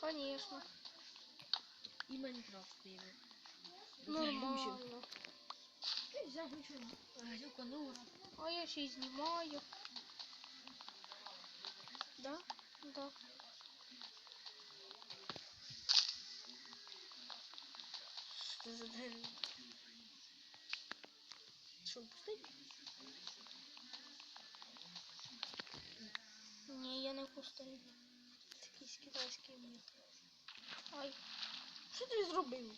Конечно. І Майнкрафт прийме. Нормально. Ти взяв нічого. Гадюка, ну. А я ще й знімаю. Да? Да. Що за дерево? Що, пустить? Ні, я не пустий. Якийсь китайський мір. Ай. Що ти зробив?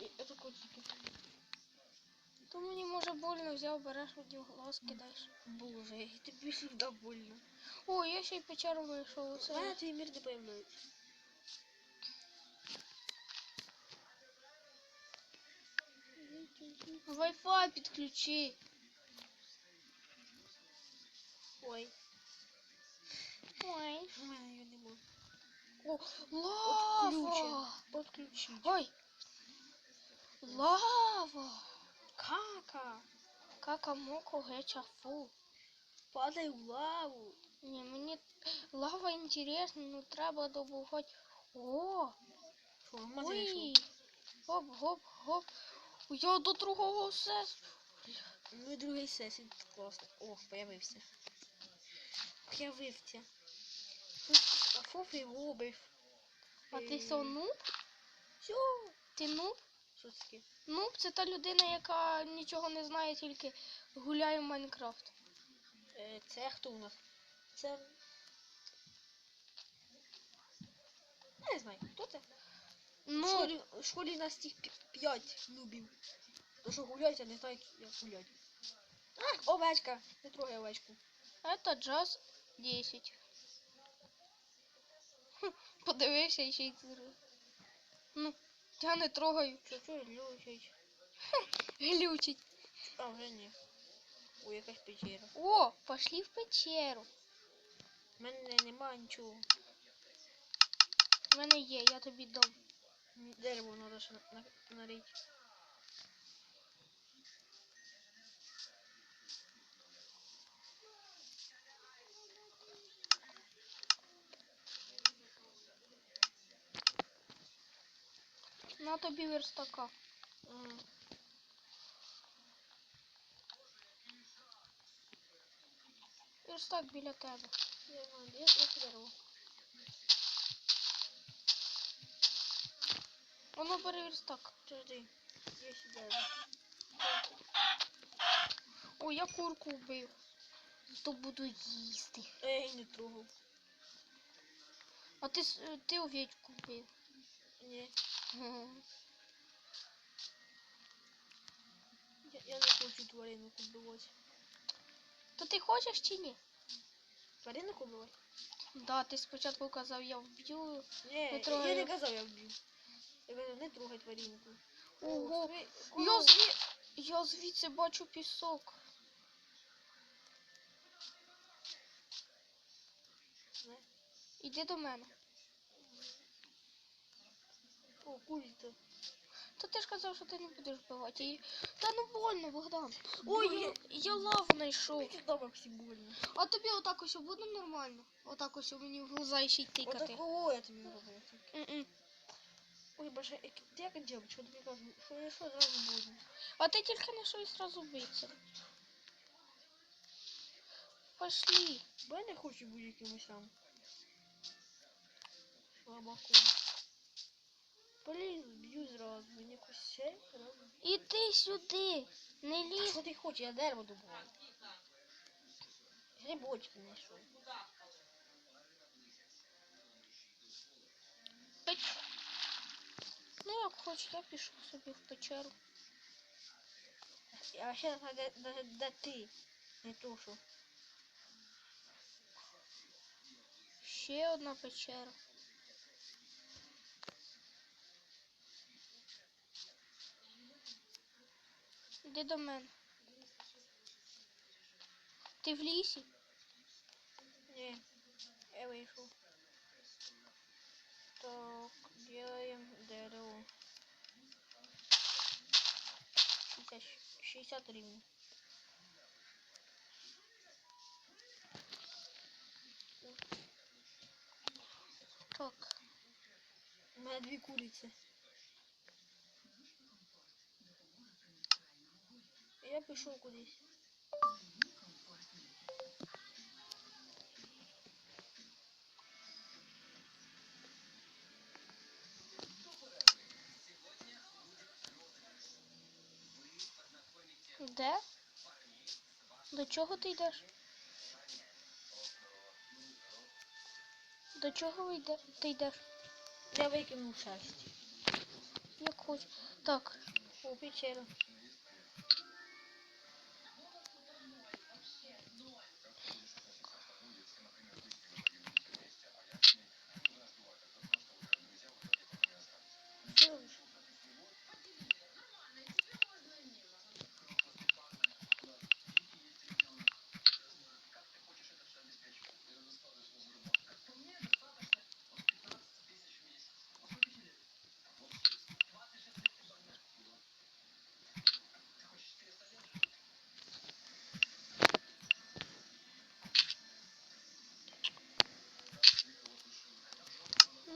І- Це котики. То мені може больно взяв, береш один глаз, кидаєш. Боже, і тобі завжди больно. О, я ще й печеру знайшов. У мене Оце. твій мір не появляється. Wi-Fi підключи. Ой, Ой. у мене його нема. О, лава. Подключить. Ой. Лава. Кака. Кака моко геча фу. Падай в лаву. Ні, мені лава інтересна, ну треба добувати. О, Що, ой. Гоп, гоп, гоп. Я до другого сес. Ну і другий сесій класно. О, появився. Появився. А Фоф його убив. А ти Е, що, нуб? Що? Ти нуб? Це? Нуб це та людина, яка нічого не знає, тільки гуляє в Майнкрафт. Е, Це хто у нас? Це... Не знаю, хто це? В Ну, школі, в школі нас тих п'ять нубів. То що гуляють, а не знають, як гуляти. А, овечка! Не трогай овечку. це джаз 10. Хм, Подивився і ще й зробив. Ну, я не трогаю. Що, що, лючить? Глючить. А, вже ні. У якась печера. О, пошли в печеру. У мене нема нічого. У мене є, я тобі дам. Дерево треба ще на- на- нарити. На тобі верстака. Верстак біля тебе. Я де яке? Воно бери верстак. Подожди. Ще дерево. О, я курку вбив. То буду їсти. Ей, не трогав. А ти, ти овечку вбив. Ні. Я, я не хочу тваринок убивати. То ти хочеш чи ні? Тваринок убивати? Да, ти спочатку казав, я вб'ю. Ні, я, я не казав, я вбив. Я казав, не трогай тваринку. Ого, я, зві... я звідси бачу пісок. Не. Іди до мене. О, куриця. Та ти ж казав, що ти не будеш вбивати її. Та ну больно, Богдан. Ой, я, я- лаву знайшов. Там всі больно. А тобі отак ось буде нормально? Отак ось мені в глаза ще й тикати. Отакого я тобі. М-м. Ой, боже, ти як дівчинка, що тобі кажу, що я що зразу больно. А ти тільки не щось зразу биться. Пошли. Бо я не хочу бути якимось там. Слабаком. Блін, б'ю зразу, мені якось ще робить. Іди сюди. Не лізь. що ти хочеш? Я дерево добуваю. Грибочки знайшов. Ну як хоч, я пішов собі в печеру. А ще де, ти. Не то що. Ще одна печера. Іди до мене. Ти в лісі? Не, я вийшов. Так, делаем дерево. 60, 60 рівно. Так. мене дві куриці. Я пішов кудись. Де? До чого ти йдеш? До чого йде... ти йдеш? Я викинув шерсть. Як хоч. Так, О, печера.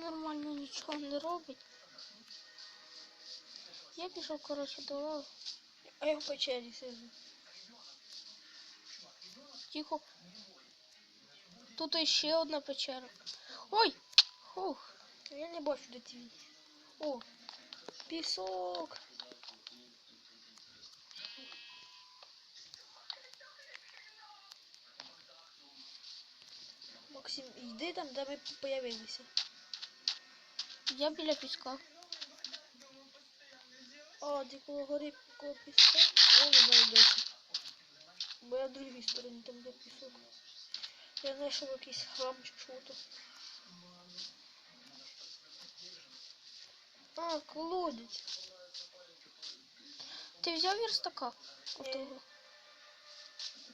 нормально нічого не робить. Я пішов, коротше, до лави. А я в печері сижу. Тихо. Тут іще одна печера. Ой! Хух. Я не бачу де твій. О, пісок. Максим, йди там, де ми появилися. Я біля піска. А, ти коло гори коло піска. О, не знаю, де це. Бо я в другій стороні, там де пісок. Я знайшов якийсь храм чи що то. А, колодязь. Ти взяв верстака? Отого.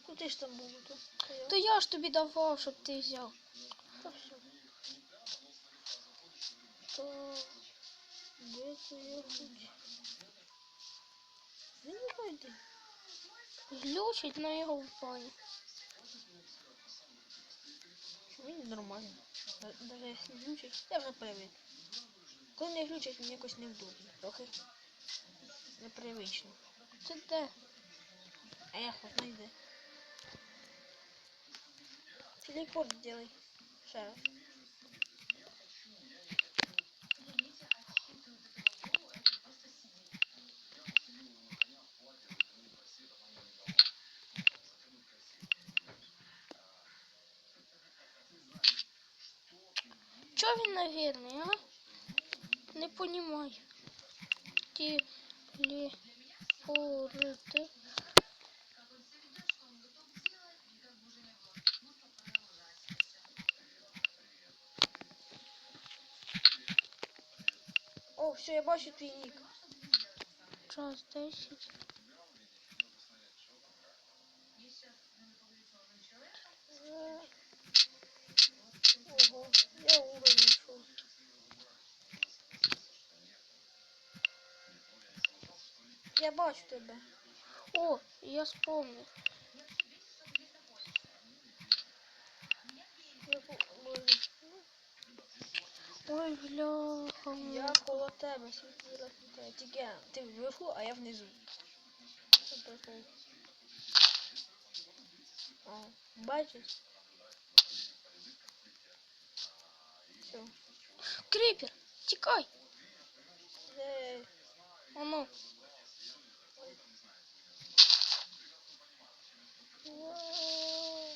Ну ти ж там був. То я ж тобі давав, щоб ти взяв. То... Де це я хоч? Не знаю де. Глючить на його в плані. Мені нормально. Даже якщо глючить, я вже привик. Коли не глючить, мені якось невдобно. Трохи непривично. Ти де? А я хоч знайде. Телепорт делай. Ще раз. Навірний, а? Не понімаю. Телепорти. О, все, я бачу твій нік. Час 10. бачу тебе. О, я вспомнив. Я, по- Боже. Ой, бляха. я коло тебе світло розлітає. Тільки я- ти вверху, а я внизу. Що прикол? О, бачиш? Все. Кріпер, тікай. Ей, Оно. вау.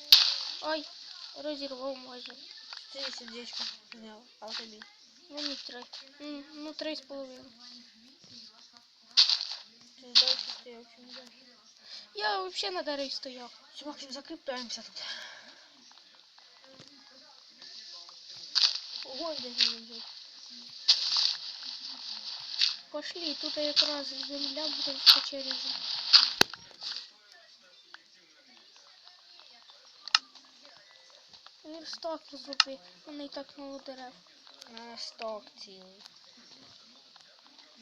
Ай, розірвав майже. Це сердечко зняв, а тобі. Мені три. М, Ну, три з половиною. Ти далі стояв чи не далі? Я взагалі на дереві стояв. Все, Максим, закріпляємося тут. Огонь десь не взяти. Пошли, тут якраз земля буде в печері. Вже. шток зроби, вони і так мало дерев. А, шток цілий.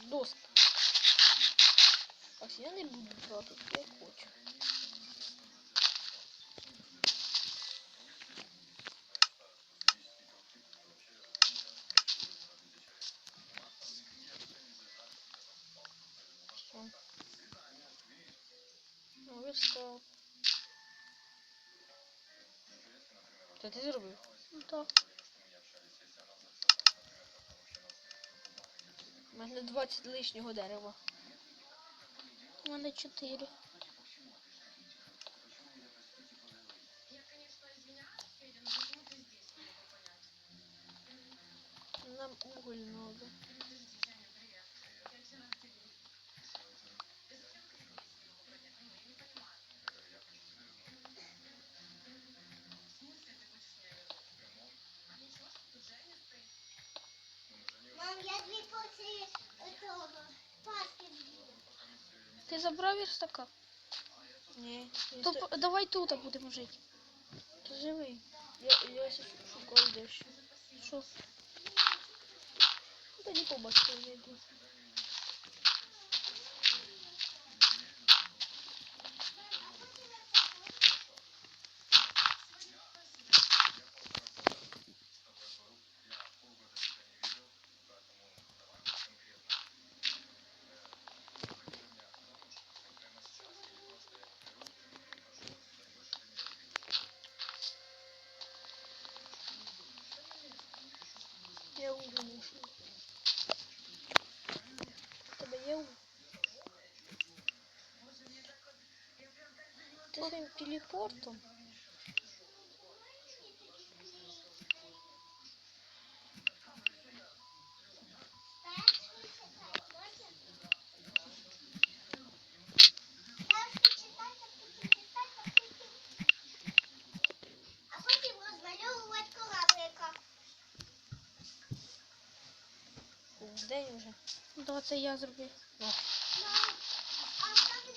Дост. Так, я не буду брати, я хочу. верстак. Це ти зробив? Ну так. У мене 20 лишнього дерева. У мене 4. Нам уголь надо. Забрав верстака? Ні, не То давай тут будемо жити. Ти живий. Я, я шукав дещо. Що? Ну, Тоді побачив, я йду. Ти телепортом? День вже. Да, це я зробив. Ну, Мам, а як ти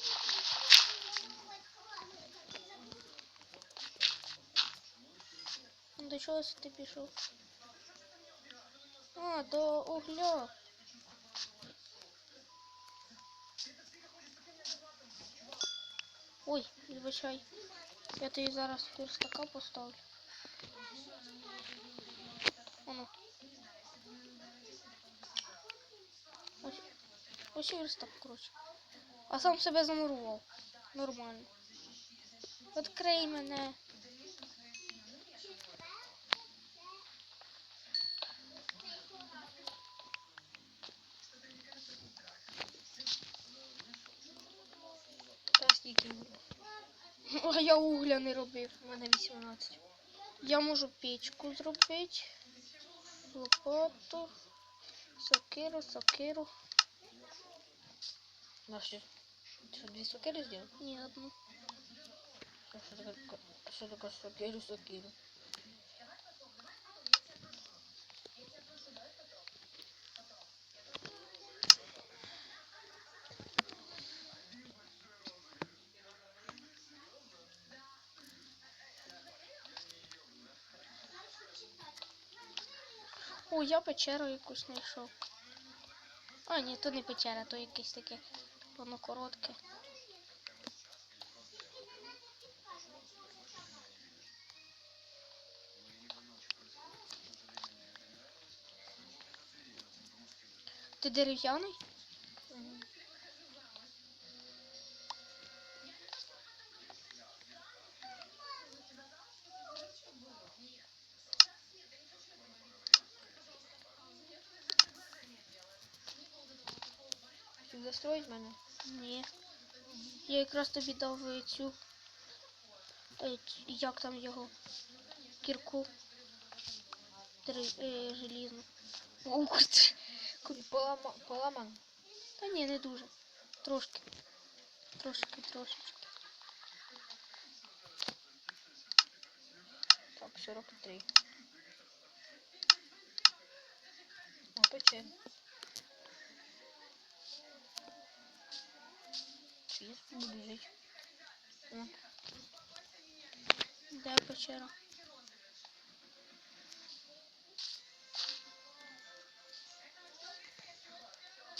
розмальовувати кораблика? Ти забув? Чого ти пішов? А, до угля. Ой, вибачай. Я тобі зараз верстака поставлю. Оно. Ось, верстак, коротше. А сам себе замурував. Нормально. Відкрий мене. та скільки? А я угля не робив. У мене 18. Я можу печку зробити. Лопату. Сокиру, сокиру. На що? Ти що, дві сокири зробив? Ні, одну. Що таке сокиру, сокиру? О, я печеру якусь знайшов. А, ні, то не печера, то якесь таке. Воно коротке. Ти дерев'яний? Хотів мене? Ні. Я якраз тобі дав е, цю. е, Як там його? Кірку. Дерев... е, желізну. Ти. Полама, поламан. Та ні, не дуже. Трошки. Трошки, трошечки. Так, 43. О, Я буду жить. О, Де печера?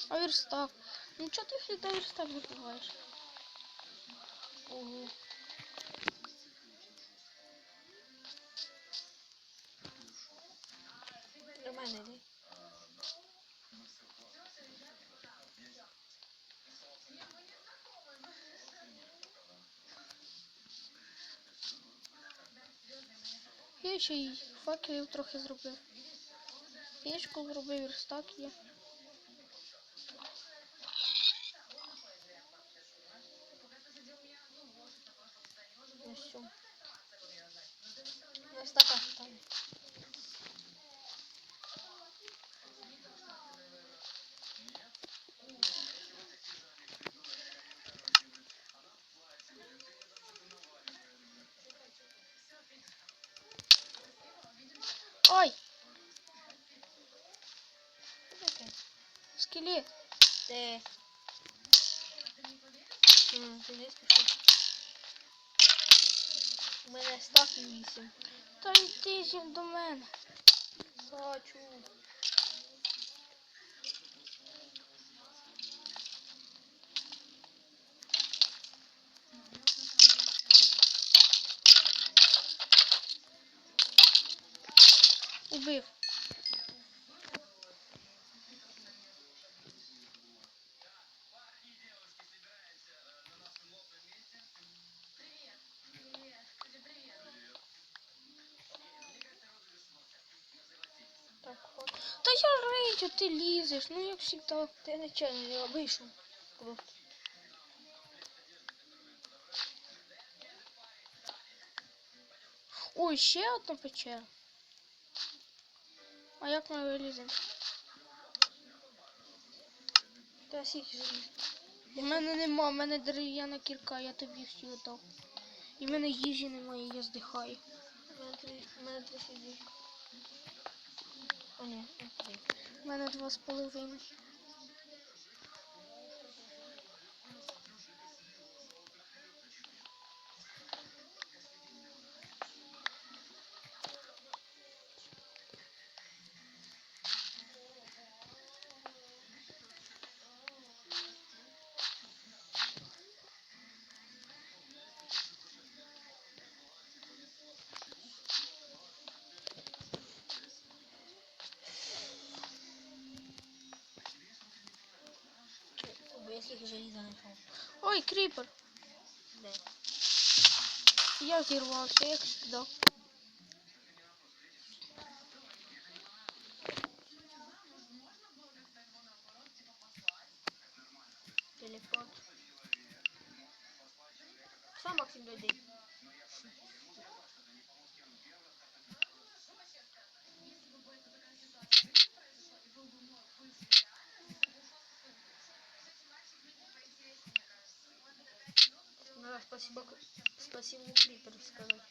А верстак? Ну чого ти всегда верстак забуваєш? Ого. Ще й факелів трохи зробив. Пічку зробив, верстак є. Став вісім. До мене. Бачу. Ти лізеш, ну як завжди. Ти нечайно я вийшов. Ой, ще одна печера. А як ми виліземо? Та. У мене нема, в мене дерев'яна кірка, я тобі всю дав. І в мене їжі немає, я здихаю. У мене три, у сіді. О, ні, не три. Мене два з половиною. Ой, кріпер. Де? Я зірвався, як завжди. Телепорт. Сам Максим дойди. Надо спасибо, к- спасибо Клиперу сказать.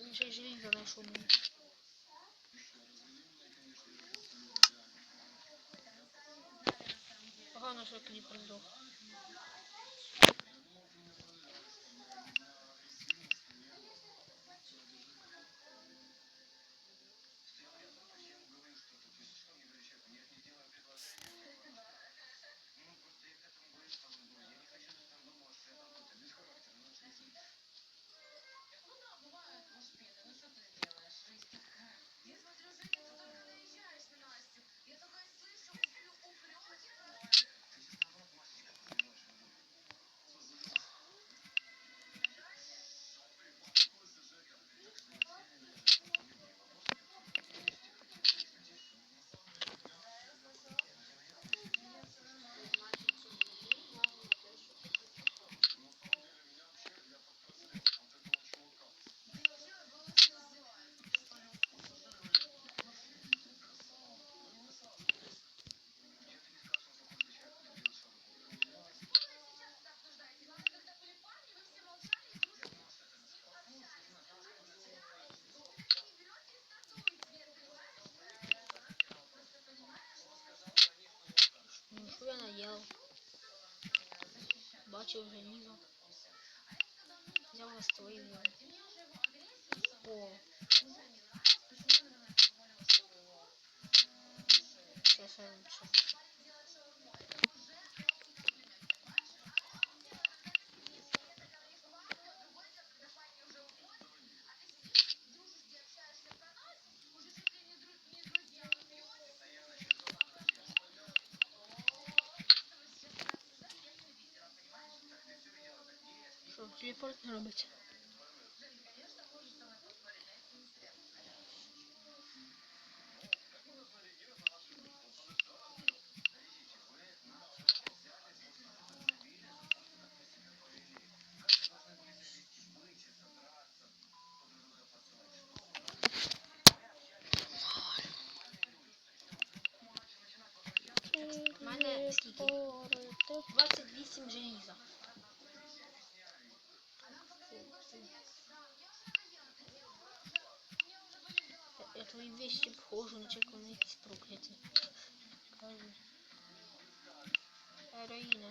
Він ще й желізо знайшов мені. Погано, що кліпер здох. Ну, що я наїв? Бачив желізо. Взяв взяв. О. Сейчас я лучше. репорт не робиться. У мене скільки? 28 желіза. Uzunacak onu ikisi prokleti. Öyle yine.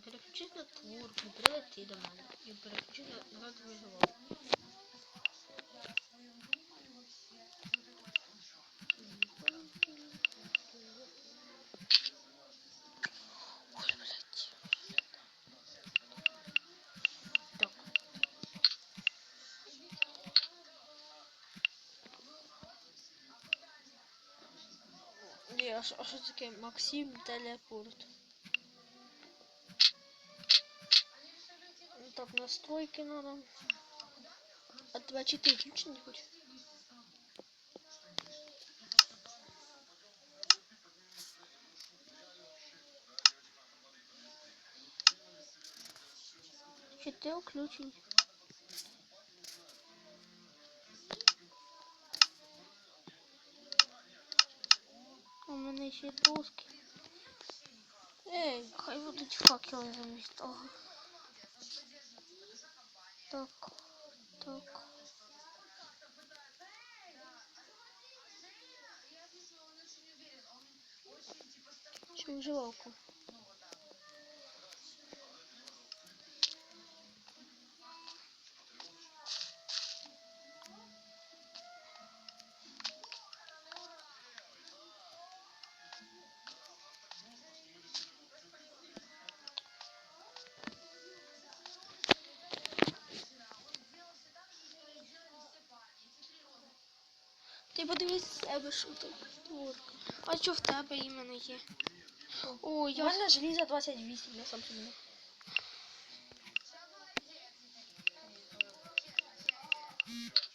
Переключись на твор, не прилети до мене. І переключись на назад виживав. Ой, блядь. Так. Ні, а що, а що таке Максим телепорт? Настройки надо. А 24 включені хоч? Чи ти включень? У мене ще доски. Ей, Хай будуть факели замість того. Так, так. чи виживалку? Подивись з себе, що там. Творка. А що в тебе іменно є? О, У я мене желіза 28, я сам собі. не- камем.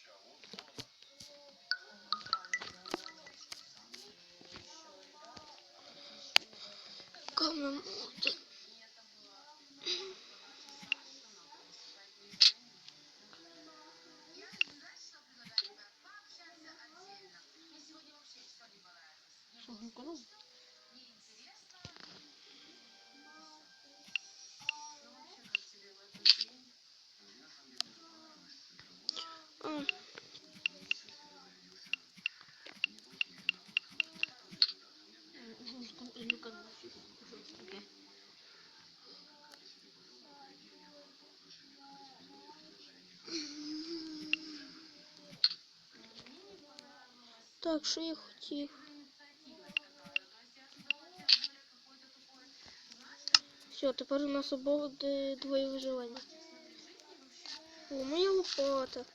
Так, що я хотів? Все, тепер у нас обох де двоє виживання. О, моя лопата.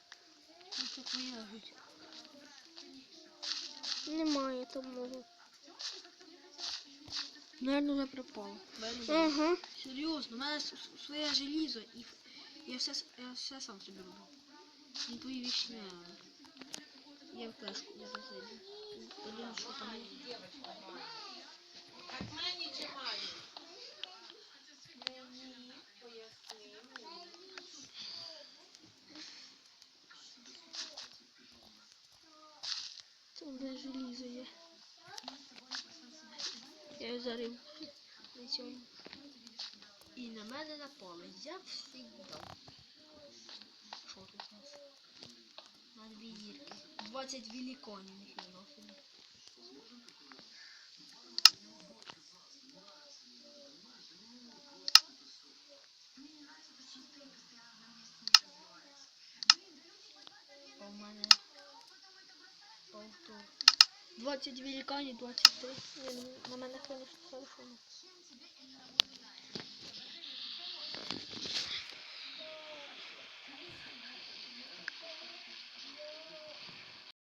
Немає там мого. Наверно, вже пропало. Ага. Серйозно, у мене с- с- своє желізо і я все, я все сам собі роблю. Твої не надо. Я в флешку не зайду. Подивлюсь, що там де желізо є. Я його зарив. На цьому. І на мене напали. Я всегда. Що тут у нас? На дві зірки. 20 великонів ніхрена собі. А в мене повтор. 20 великанів, 23. Ні, на мене, конечно, телефон.